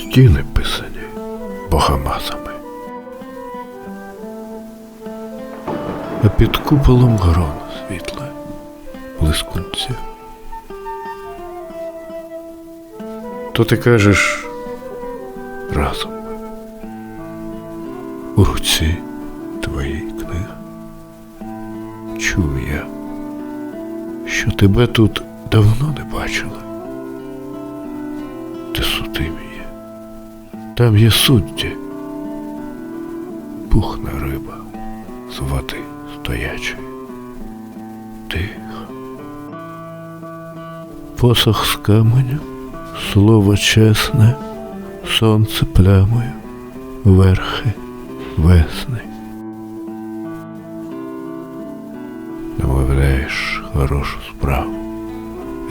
Стіни писані богомазами. А під куполом грон світле, блискунця. То ти кажеш разом. У руці твоїй книги. Чую я, що тебе тут давно не бачила. Ти судиміє. Там є судді. Пухна риба з води стоячої. Тихо. Посох з каменю, слово чесне, сонце плямою, верхи весни. Намовляєш хорошу справу,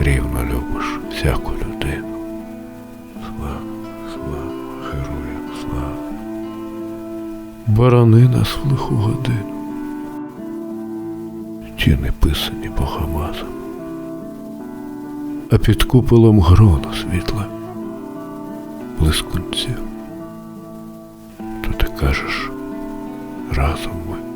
рівно любиш всяку людину. Борони нас в лиху годину. Ті не писані богомазом, а під куполом грона світла, блискунця. То ти кажеш разом ми.